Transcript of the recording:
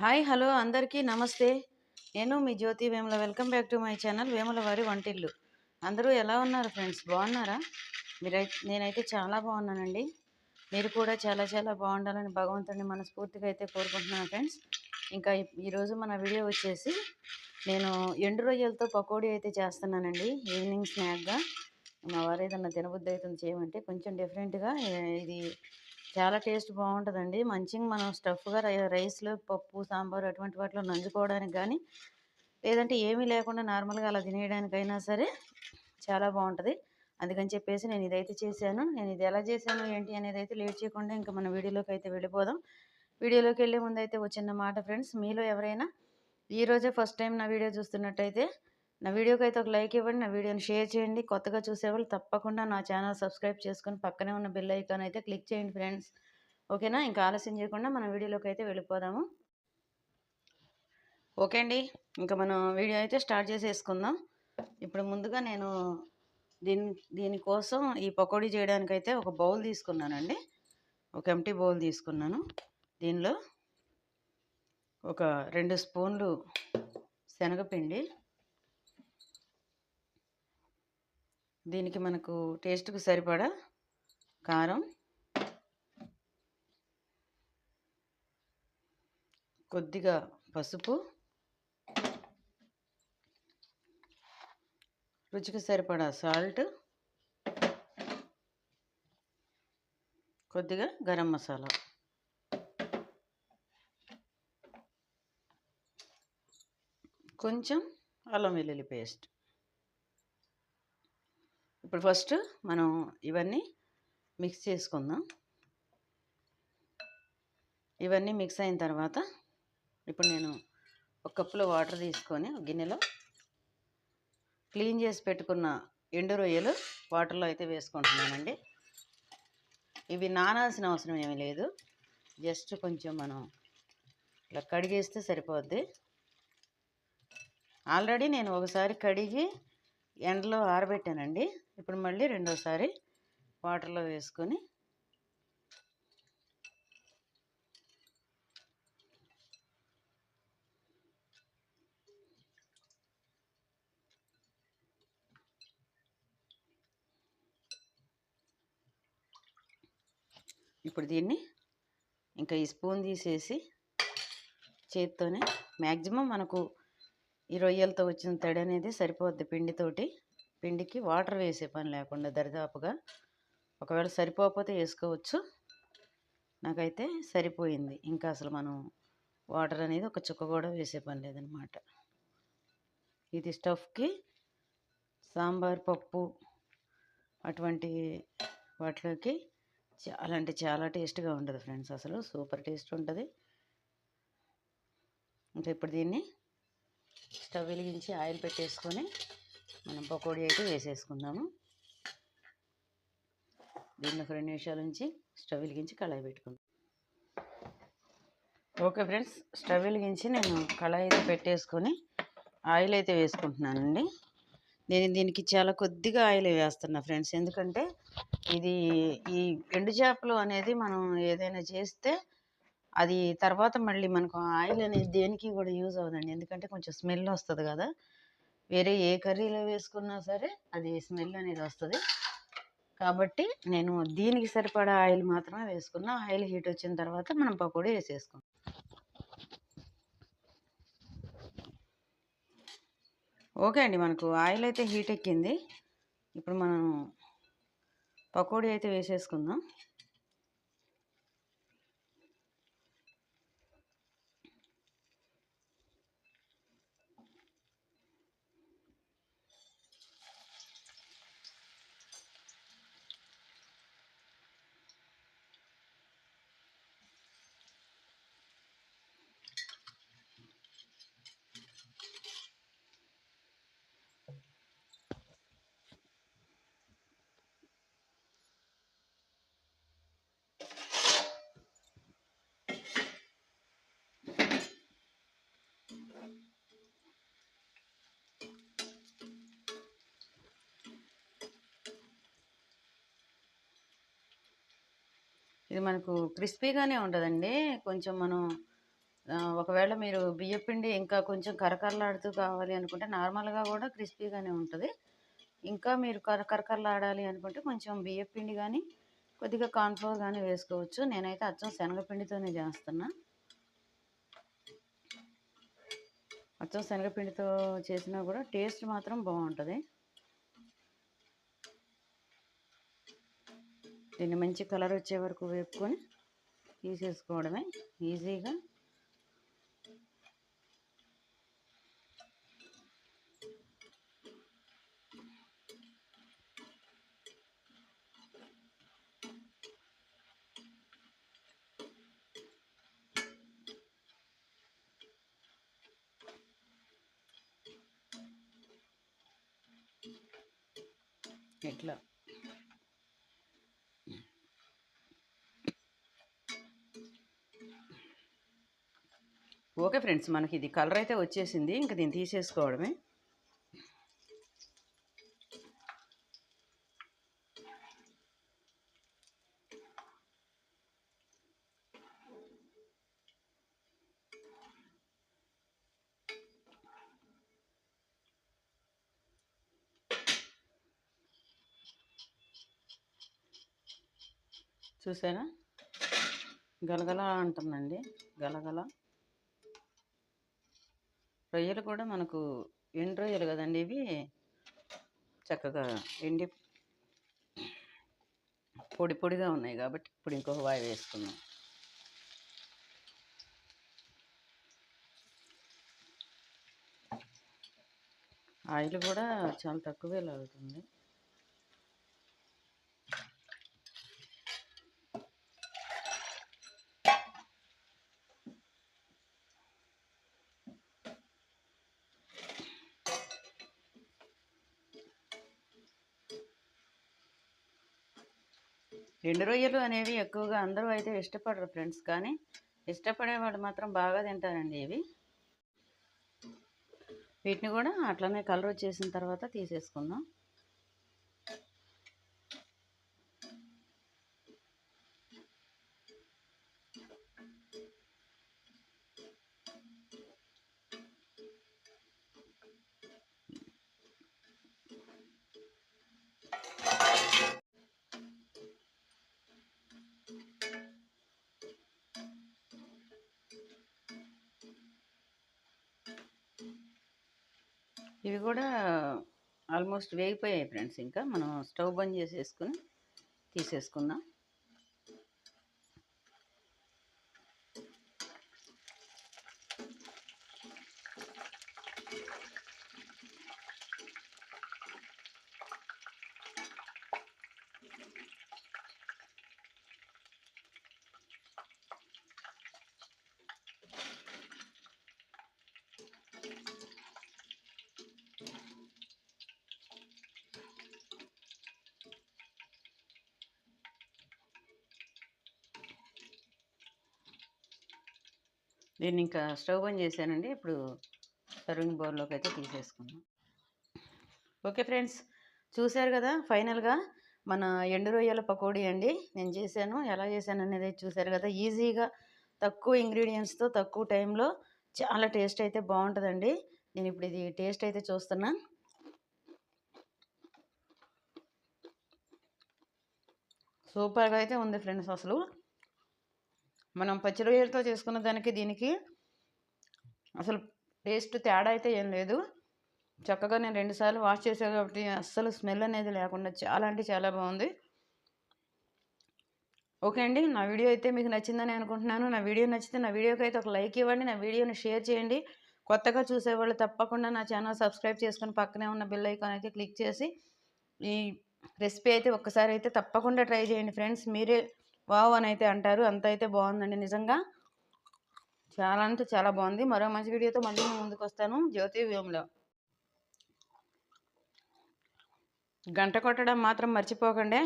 Hi hello అందరికీ నమస్తే. నేను మీ Jyothi Vemula. Welcome back to my channel Vemula వారి వంటిల్లు. అందరూ ఎలా ఉన్నారు ఫ్రెండ్స్? బాగున్నారా? మీరై నేనైతే చాలా బాగున్నానండి. మీరు కూడా చాలా చాలా బాగుండాలని భగవంతుడిని మనస్ఫూర్తిగా అయితే కోరుకుంటున్నాను ఫ్రెండ్స్. ఇంకా ఈరోజు మన వీడియో వచ్చేసి నేను ఎండు రొయ్యలతో పకోడీ అయితే చేస్తున్నానండి. ఈవినింగ్ స్నాక్గా. మా వారు ఏదన్నా తినబుద్ధి అవుతుంది చేయమంటే కొంచెం డిఫరెంట్గా ఇది చాలా టేస్ట్ బాగుంటుందండి మంచిగా మనం స్టఫ్గా రై రైస్లో పప్పు సాంబార్ అటువంటి వాటిలో నంజుకోవడానికి కానీ లేదంటే ఏమీ లేకుండా నార్మల్గా అలా తినేయడానికైనా సరే చాలా బాగుంటుంది అందుకని చెప్పేసి నేను ఇదైతే చేశాను. నేను ఇది ఎలా చేశాను ఏంటి అనేది అయితే లేట్ చేయకుండా ఇంకా మన వీడియోలోకి అయితే వెళ్ళిపోదాం. వీడియోలోకి వెళ్ళే ముందు అయితే వచ్చిన మాట ఫ్రెండ్స్. మీలో ఎవరైనా ఈరోజే ఫస్ట్ టైం నా వీడియో చూస్తున్నట్టయితే నా వీడియోకి అయితే ఒక లైక్ ఇవ్వండి నా వీడియోని షేర్ చేయండి. కొత్తగా చూసేవాళ్ళు తప్పకుండా నా ఛానల్ సబ్స్క్రైబ్ చేసుకొని పక్కనే ఉన్న బెల్ ఐకాన్ అయితే క్లిక్ చేయండి ఫ్రెండ్స్. ఓకేనా? ఇంకా ఆలస్యం చేయకుండా మన వీడియోలోకి అయితే వెళ్ళిపోదాము. ఓకే అండి. ఇంకా మనం వీడియో అయితే స్టార్ట్ చేసేసుకుందాం. ఇప్పుడు ముందుగా నేను దీని దీనికోసం ఈ పకోడీ చేయడానికైతే ఒక బౌల్ తీసుకున్నానండి. ఒక ఎంటీ బౌల్ తీసుకున్నాను. దీనిలో ఒక రెండు స్పూన్లు శనగపిండి దీనికి మనకు టేస్ట్కి సరిపడా కారం కొద్దిగా పసుపు రుచికి సరిపడా సాల్ట్ కొద్దిగా గరం మసాలా. కొంచెం అల్లం వెల్లుల్లి పేస్ట్. ఇప్పుడు ఫస్ట్ మనం ఇవన్నీ మిక్స్ చేసుకుందాం. ఇవన్నీ మిక్స్ అయిన తర్వాత ఇప్పుడు నేను ఒక కప్పులో వాటర్ తీసుకొని గిన్నెలో క్లీన్ చేసి పెట్టుకున్న ఎండు రొయ్యలు వాటర్లో అయితే వేసుకుంటున్నానండి. ఇవి నానాల్సిన అవసరం ఏమీ లేదు. జస్ట్ కొంచెం మనం ఇలా కడిగేస్తే సరిపోద్ది. ఆల్రెడీ నేను ఒకసారి కడిగి ఎండలో ఆరబెట్టానండి. ఇప్పుడు మళ్ళీ రెండోసారి వాటర్లో వేసుకొని ఇప్పుడు దీన్ని ఇంకా ఈ స్పూన్ తీసేసి చేత్తోనే మ్యాక్సిమం మనకు ఈ రొయ్యలతో వచ్చిన తడి అనేది సరిపోద్ది పిండితోటి. పిండికి వాటర్ వేసే పని లేకుండా దరిదాపుగా ఒకవేళ సరిపోకపోతే వేసుకోవచ్చు. నాకైతే సరిపోయింది. ఇంకా అసలు మనం వాటర్ అనేది ఒక చుక్క కూడా వేసే పని లేదనమాట ఇది స్టఫ్కి సాంబార్ పప్పు అటువంటి వాటిలోకి చాలా అంటే చాలా టేస్ట్గా ఉంటుంది ఫ్రెండ్స్. అసలు సూపర్ టేస్ట్ ఉంటుంది. ఇంకా ఇప్పుడు దీన్ని స్టవ్ వెలిగించి ఆయిల్ పెట్టేసుకొని పకోడీ అయితే వేసేసుకుందాము. దీన్ని ఒక రెండు నిమిషాల నుంచి స్టవ్ వెలిగించి కళాయి పెట్టుకుందాం. ఓకే ఫ్రెండ్స్ స్టవ్ వెలిగించి నేను కళాయి అయితే పెట్టేసుకొని ఆయిల్ అయితే వేసుకుంటున్నానండి. నేను దీనికి చాలా కొద్దిగా ఆయిల్ వేస్తున్నా ఫ్రెండ్స్ ఎందుకంటే ఇది ఈ ఎండు చేపలు అనేది మనం ఏదైనా చేస్తే అది తర్వాత మళ్ళీ మనకు ఆయిల్ అనేది దేనికి కూడా యూజ్ అవ్వదండి. ఎందుకంటే కొంచెం స్మెల్ వస్తుంది కదా. వేరే ఏ కర్రీలో వేసుకున్నా సరే అది స్మెల్ అనేది వస్తుంది. కాబట్టి నేను దీనికి సరిపడా ఆయిల్ మాత్రమే వేసుకున్నా. ఆయిల్ హీట్ వచ్చిన తర్వాత మనం పకోడీ వేసేసుకుంటాం ఓకే అండి మనకు ఆయిల్ అయితే హీట్ ఎక్కింది. ఇప్పుడు మనం పకోడీ అయితే వేసేసుకుందాం. ఇది మనకు క్రిస్పీగానే ఉంటుందండి కొంచెం మనం ఒకవేళ మీరు బియ్యపిండి ఇంకా కొంచెం కరకరలాడుతూ కావాలి అనుకుంటే నార్మల్గా కూడా క్రిస్పీగానే ఉంటుంది. ఇంకా మీరు కర కరకరలాడాలి అనుకుంటే కొంచెం బియ్యపిండి కానీ కొద్దిగా కార్న్ఫ్లోర్ కానీ వేసుకోవచ్చు. నేనైతే అచ్చం శనగపిండితోనే చేస్తున్నా. అచ్చం శనగపిండితో చేసినా కూడా టేస్ట్ మాత్రం బాగుంటుంది. దీన్ని మంచి కలర్ వచ్చే వరకు వేపుకొని తీసేసుకోవడమే ఈజీగా. ఇట్లా ఓకే ఫ్రెండ్స్ మనకి ఇది కలర్ అయితే వచ్చేసింది. ఇంకా దీన్ని తీసేసుకోవడమే. చూసారా? గలగల అంటుందండి. గలగల. రొయ్యలు కూడా మనకు ఎండు రొయ్యలు కదండి ఇవి. చక్కగా ఎండి పొడి పొడిగా ఉన్నాయి కాబట్టి ఇప్పుడు ఇంకొక వాయి వేసుకుందాం. ఆయిల్ కూడా చాలా తక్కువే లాగుతుంది. ఎండు రొయ్యలు అనేవి ఎక్కువగా అందరూ అయితే ఇష్టపడరు ఫ్రెండ్స్ కానీ ఇష్టపడేవాళ్ళు మాత్రం బాగా తింటారండి ఇవి. వీటిని కూడా అట్లనే కలర్ వచ్చేసిన తర్వాత తీసేసుకుందాం. ఇవి కూడా ఆల్మోస్ట్ వేగిపోయాయి ఫ్రెండ్స్ ఇంకా. మనం స్టవ్ బంద్ చేసేసుకుని తీసేసుకుందాం. దీన్ని ఇంకా స్టవ్ బంద్ చేశానండి. ఇప్పుడు సర్వింగ్ బౌల్లోకి అయితే తీసేసుకున్నాం. ఓకే ఫ్రెండ్స్ చూశారు కదా ఫైనల్గా మన ఎండు రొయ్యల పకోడీ అండి. నేను చేశాను. ఎలా చేశాను అనేది చూశారు కదా. ఈజీగా తక్కువ ఇంగ్రీడియంట్స్తో తక్కువ టైంలో చాలా టేస్ట్ అయితే బాగుంటుందండి. నేను ఇప్పుడు ఇది టేస్ట్ అయితే చూస్తున్నా. సూపర్గా అయితే ఉంది ఫ్రెండ్స్ అసలు. మనం పచ్చి రొయ్యలతో చేసుకున్న దానికి దీనికి అసలు టేస్ట్ తేడా అయితే ఏం లేదు. చక్కగా నేను రెండుసార్లు వాష్ చేసాను కాబట్టి అస్సలు స్మెల్ అనేది లేకుండా చాలా అంటే చాలా బాగుంది. ఓకే అండి నా వీడియో అయితే మీకు నచ్చిందని అనుకుంటున్నాను. నా వీడియో నచ్చితే నా వీడియోకి అయితే ఒక లైక్ ఇవ్వండి నా వీడియోని షేర్ చేయండి. కొత్తగా చూసేవాళ్ళు తప్పకుండా నా ఛానల్ సబ్స్క్రైబ్ చేసుకుని పక్కనే ఉన్న బెల్ ఐకాన్ అయితే క్లిక్ చేసి ఈ రెసిపీ అయితే ఒక్కసారి అయితే తప్పకుండా ట్రై చేయండి ఫ్రెండ్స్. మీరే వావ్ అని అయితే అంటారు. అంత అయితే బాగుందండి నిజంగా. చాలా అంటే చాలా బాగుంది. మరో మంచి వీడియోతో మళ్ళీ నేను ముందుకు వస్తాను. జ్యోతి వ్యూమ్లో. గంట కొట్టడం మాత్రం మర్చిపోకండి.